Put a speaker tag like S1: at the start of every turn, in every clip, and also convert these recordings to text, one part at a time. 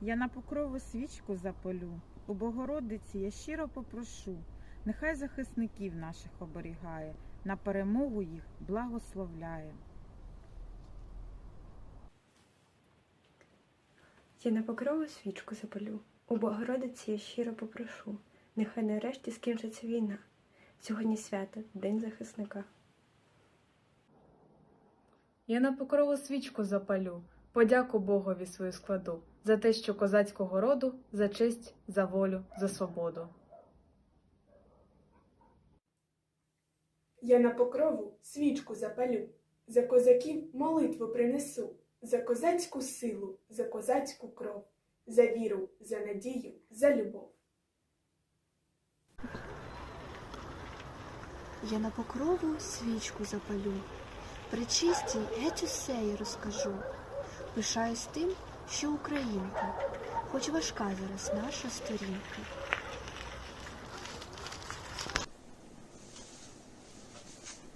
S1: Я на покрову свічку запалю, у Богородиці я щиро попрошу, нехай захисників наших оберігає, на перемогу їх благословляє.
S2: Я на покрову свічку запалю, у Богородиці я щиро попрошу, нехай нарешті скінчиться війна. Сьогодні свято, День захисника.
S3: Я на покрову свічку запалю, подяку Богові свою складу за те, що козацького роду, за честь, за волю, за свободу.
S4: Я на покрову свічку запалю, за козаків молитву принесу, за козацьку силу, за козацьку кров, за віру, за надію, за любов.
S5: Я на покрову свічку запалю, причистій геть усе я розкажу. Пишаюсь тим, що українка, хоч важка зараз наша сторінка.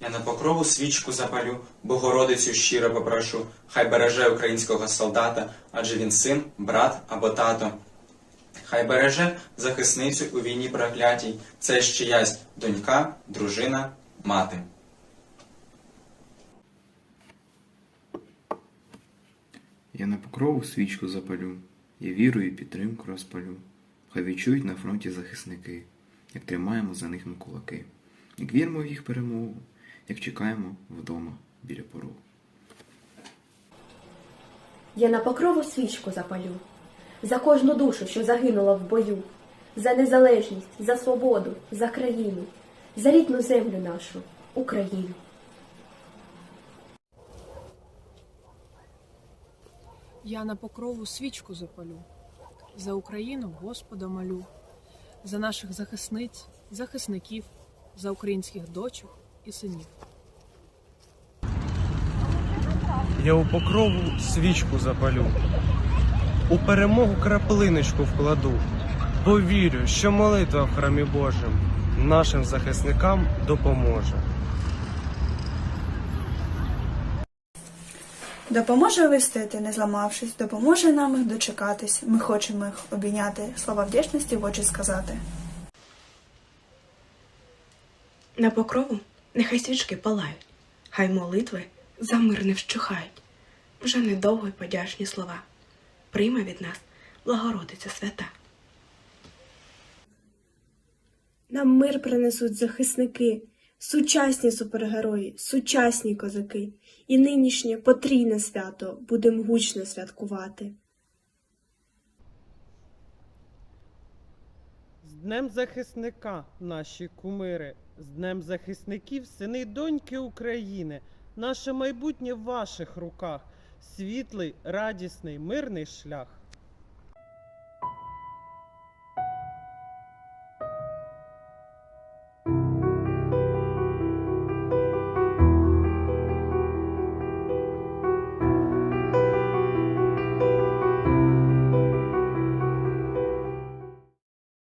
S6: Я на покрову свічку запалю, Богородицю щиро попрошу, хай береже українського солдата, адже він син, брат або тато. Хай береже захисницю у війні проклятій, це ж чиясь донька, дружина, мати.
S7: Я на покрову свічку запалю, я віру і підтримку розпалю. Хай відчують на фронті захисники, як тримаємо за них ми кулаки, як віримо в їх перемогу, як чекаємо вдома біля порогу.
S8: Я на покрову свічку запалю, за кожну душу, що загинула в бою, за незалежність, за свободу, за країну, за рідну землю нашу, Україну.
S9: Я на покрову свічку запалю, за Україну Господа молю, за наших захисниць, захисників, за українських дочок і синів.
S10: Я у покрову свічку запалю, у перемогу краплиночку вкладу, бо вірю, що молитва в храмі Божим нашим захисникам допоможе.
S11: Допоможе вистояти, не зламавшись, допоможе нам їх дочекатись. Ми хочемо їх обійняти, слова вдячності в очі сказати.
S2: На покрову нехай свічки палають, хай молитви за мир не вщухають. Вже недовго й подячні слова. Прийме від нас Благородиця свята.
S12: Нам мир принесуть захисники, сучасні супергерої, сучасні козаки. І нинішнє потрійне свято будем гучно святкувати.
S10: З Днем захисника, наші кумири, з Днем захисників, сини й доньки України, наше майбутнє в ваших руках, світлий, радісний, мирний шлях.